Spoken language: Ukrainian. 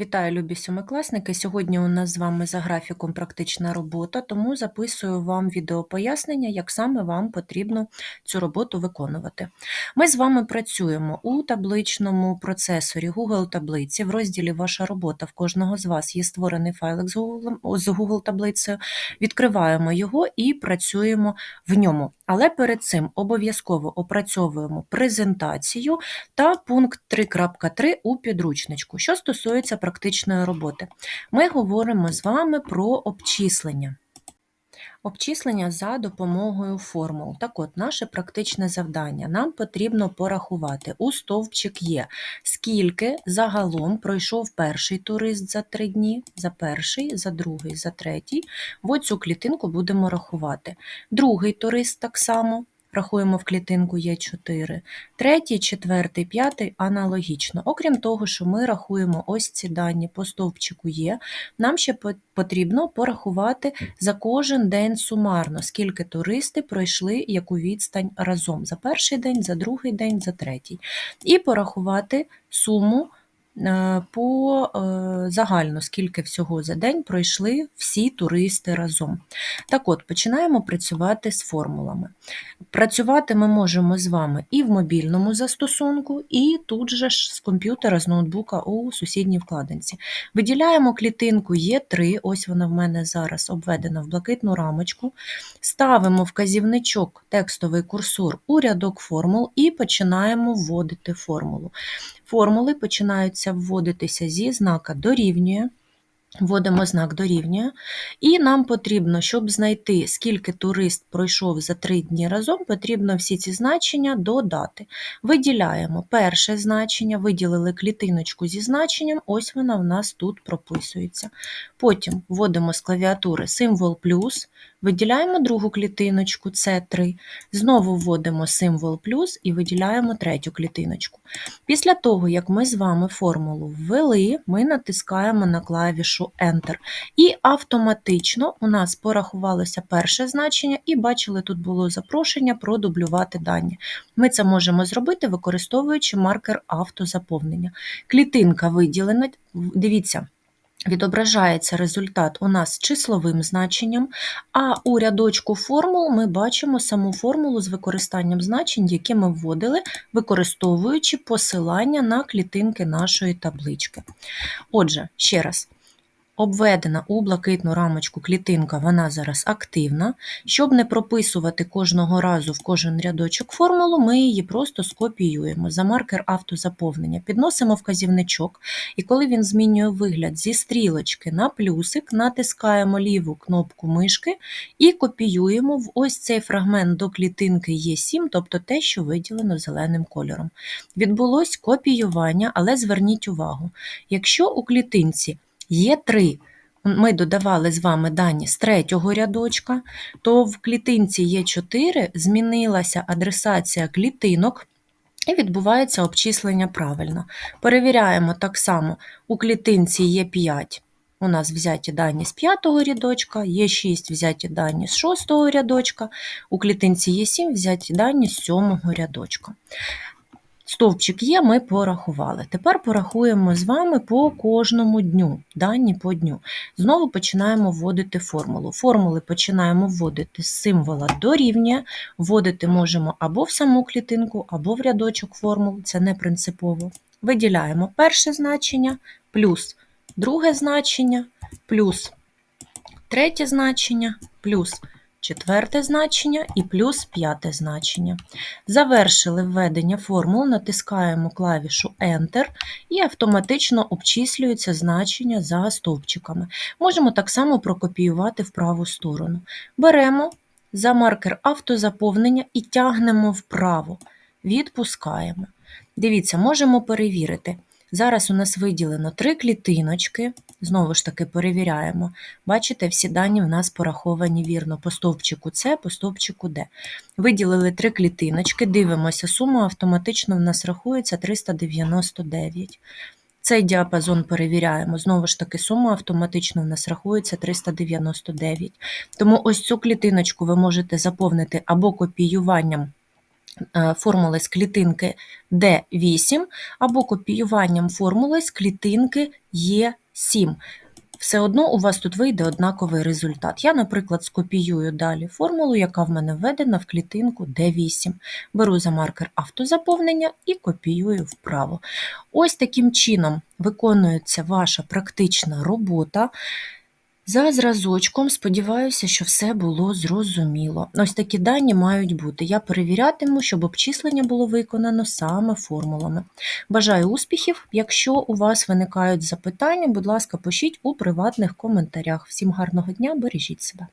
Вітаю, любі сьомикласники! Сьогодні у нас з вами за графіком практична робота, тому записую вам відеопояснення, як саме вам потрібно цю роботу виконувати. Ми з вами працюємо у табличному процесорі Google таблиці. В розділі Ваша робота в кожного з вас є створений файлик з Google, з Google таблицею. Відкриваємо його і працюємо в ньому. Але перед цим обов'язково опрацьовуємо презентацію та пункт 3.3 у підручничку. Що стосується практичної роботи, ми говоримо з вами про обчислення. Обчислення за допомогою формул. Так от, наше практичне завдання. Нам потрібно порахувати. У стовпчик є, скільки загалом пройшов перший турист за три дні, за перший, за другий, за третій. В оцю клітинку будемо рахувати. Другий турист так само. Рахуємо в клітинку є 4. Третій, четвертий, п'ятий аналогічно. Окрім того, що ми рахуємо ось ці дані по стовпчику є, нам ще потрібно порахувати за кожен день сумарно, скільки туристи пройшли яку відстань разом за перший день, за другий день, за третій. І порахувати суму. Е, по е, загально, скільки всього за день пройшли всі туристи разом. Так от, починаємо працювати з формулами. Працювати ми можемо з вами і в мобільному застосунку, і тут же ж з комп'ютера, з ноутбука у сусідній вкладинці. Виділяємо клітинку Е3, ось вона в мене зараз обведена в блакитну рамочку. Ставимо вказівничок, текстовий курсор у рядок формул і починаємо вводити формулу. Формули починаються вводитися зі знака дорівнює. Вводимо знак дорівнює, і нам потрібно, щоб знайти, скільки турист пройшов за три дні разом, потрібно всі ці значення додати. Виділяємо перше значення, виділили клітиночку зі значенням, ось вона в нас тут прописується. Потім вводимо з клавіатури символ плюс, виділяємо другу клітиночку С3, знову вводимо символ плюс і виділяємо третю клітиночку. Після того, як ми з вами формулу ввели, ми натискаємо на клавішу Enter. І автоматично у нас порахувалося перше значення, і бачили, тут було запрошення продублювати дані. Ми це можемо зробити, використовуючи маркер автозаповнення. Клітинка виділена, дивіться. Відображається результат у нас числовим значенням, а у рядочку формул ми бачимо саму формулу з використанням значень, які ми вводили, використовуючи посилання на клітинки нашої таблички. Отже, ще раз. Обведена у блакитну рамочку клітинка, вона зараз активна. Щоб не прописувати кожного разу в кожен рядочок формулу, ми її просто скопіюємо за маркер автозаповнення, підносимо вказівничок, і коли він змінює вигляд зі стрілочки на плюсик, натискаємо ліву кнопку мишки і копіюємо в ось цей фрагмент до клітинки Е7, тобто те, що виділено зеленим кольором. Відбулось копіювання, але зверніть увагу, якщо у клітинці Є три. Ми додавали з вами дані з третього рядочка, то в клітинці Є4 змінилася адресація клітинок і відбувається обчислення правильно. Перевіряємо так само, у клітинці Є5 у нас взяті дані з п'ятого рядочка, є 6 взяті дані з шостого рядочка, у клітинці Є7 взяті дані з сьомого рядочка. Стовпчик є, ми порахували. Тепер порахуємо з вами по кожному дню, дані по дню. Знову починаємо вводити формулу. Формули починаємо вводити з символа дорівнює, вводити можемо або в саму клітинку, або в рядочок формул, це не принципово. Виділяємо перше значення, плюс друге значення, плюс третє значення, плюс четверте значення і плюс п'яте значення. Завершили введення формул, натискаємо клавішу Enter і автоматично обчислюються значення за стовпчиками. Можемо так само прокопіювати в праву сторону. Беремо за маркер автозаповнення і тягнемо вправо, відпускаємо. Дивіться, можемо перевірити. Зараз у нас виділено три клітиночки, знову ж таки перевіряємо. Бачите, всі дані в нас пораховані вірно по стовпчику С, по стовпчику Д. Виділили три клітиночки, дивимося, сума автоматично в нас рахується 399. Цей діапазон перевіряємо. Знову ж таки, сума автоматично в нас рахується 399. Тому ось цю клітиночку ви можете заповнити або копіюванням формули з клітинки D8 або копіюванням формули з клітинки Е7. Все одно у вас тут вийде однаковий результат. Я, наприклад, скопіюю далі формулу, яка в мене введена в клітинку D8. Беру за маркер автозаповнення і копіюю вправо. Ось таким чином виконується ваша практична робота. За зразочком, сподіваюся, що все було зрозуміло. Ось такі дані мають бути. Я перевірятиму, щоб обчислення було виконано саме формулами. Бажаю успіхів. Якщо у вас виникають запитання, будь ласка, пишіть у приватних коментарях. Всім гарного дня, бережіть себе.